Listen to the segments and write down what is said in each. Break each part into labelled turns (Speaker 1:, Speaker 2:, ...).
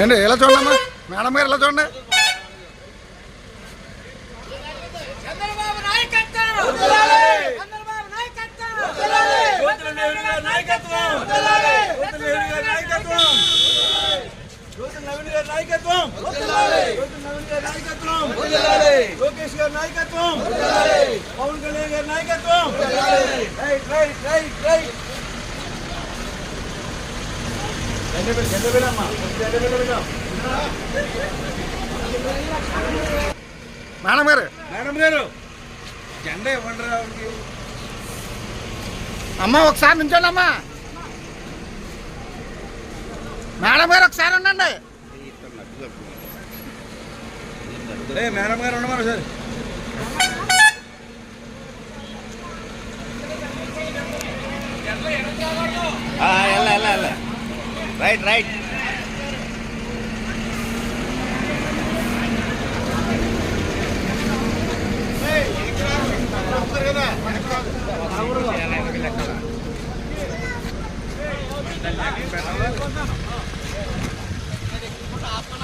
Speaker 1: ఏంటి ఎలా చూడమ్మా మేడం గారు ఎలా చూడండి
Speaker 2: చంద్రబాబు నాయకత్వం చంద్రబాబు నాయకత్వం
Speaker 3: జ్యోతుల నెహ్రూ గారి నాయకత్వం జ్యోతుల నెహ్రూ గారి నాయకత్వం జ్యోతుల నవీన్ గారి నాయకత్వం జ్యోతుల నవీన్ గారి నాయకత్వం లోకేష్ గారి నాయకత్వం పవన్ కళ్యాణ్ గారి నాయకత్వం రైట్ రైట్ రైట్ రైట్ జెండా జెండా పెట్టమ్మా జెండా పెట్టమ్మా
Speaker 1: మేడం గారు.
Speaker 3: మేడం గారు జెండా ఇవ్వండి.
Speaker 1: అమ్మ ఒకసారి నుంచోండి అమ్మా. మేడం గారు ఒకసారి ఉండండి.
Speaker 3: మేడం గారు ఉండమని సార్.
Speaker 4: రైట్ రైట్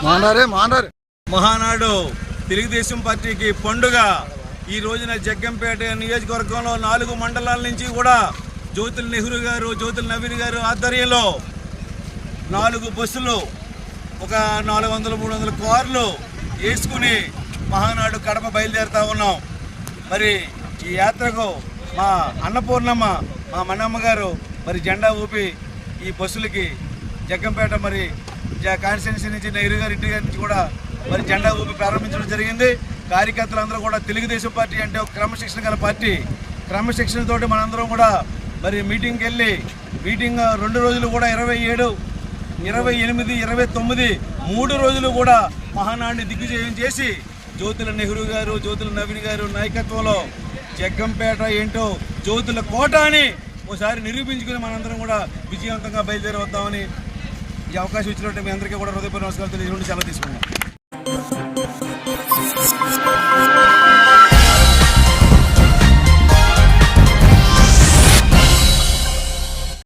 Speaker 1: మానారే మానారే.
Speaker 3: మహానాడు తెలుగుదేశం పార్టీకి పండుగ. ఈ రోజున జగ్గంపేట నియోజకవర్గంలో నాలుగు మండలాల నుంచి కూడా జ్యోతుల నెహ్రూ గారు జ్యోతుల నవీన్ గారు ఆధ్వర్యంలో నాలుగు బస్సులు ఒక నాలుగు వందల మూడు వందల కార్లు వేసుకుని మహానాడు కడప బయలుదేరుతా ఉన్నాం. మరి ఈ యాత్రకు మా అన్నపూర్ణమ్మ మా మన్నమ్మ గారు మరి జెండా ఊపి ఈ బస్సులకి జగ్గంపేట మరి జ- కాన్స్టిట్యున్సీ నుంచి నెహ్రూ గారి ఇంటి గారి నుంచి కూడా మరి జెండా ఊపి ప్రారంభించడం జరిగింది. కార్యకర్తలందరూ కూడా తెలుగుదేశం పార్టీ అంటే ఒక క్రమశిక్షణ గల పార్టీ. క్రమశిక్షణతోటి మనందరం కూడా మరి మీటింగ్కి వెళ్ళి మీటింగ్ రెండు రోజులు కూడా ఇరవై ఏడు ఇరవై ఎనిమిది ఇరవై తొమ్మిది మూడు రోజులు కూడా మహానాడిని దిగ్విజయం చేసి జ్యోతుల నెహ్రూ గారు జ్యోతుల నవీన్ గారు నాయకత్వంలో జగ్గంపేట ఏంటో జ్యోతుల కోట అని ఒకసారి నిరూపించుకుని మనందరం కూడా విజయవంతంగా బయలుదేరి వద్దామని ఈ అవకాశం ఇచ్చినట్టు మీ అందరికీ కూడా హృదయపూర్వ నమస్కారాలు తెలియజేసి సెలవు తీసుకున్నాం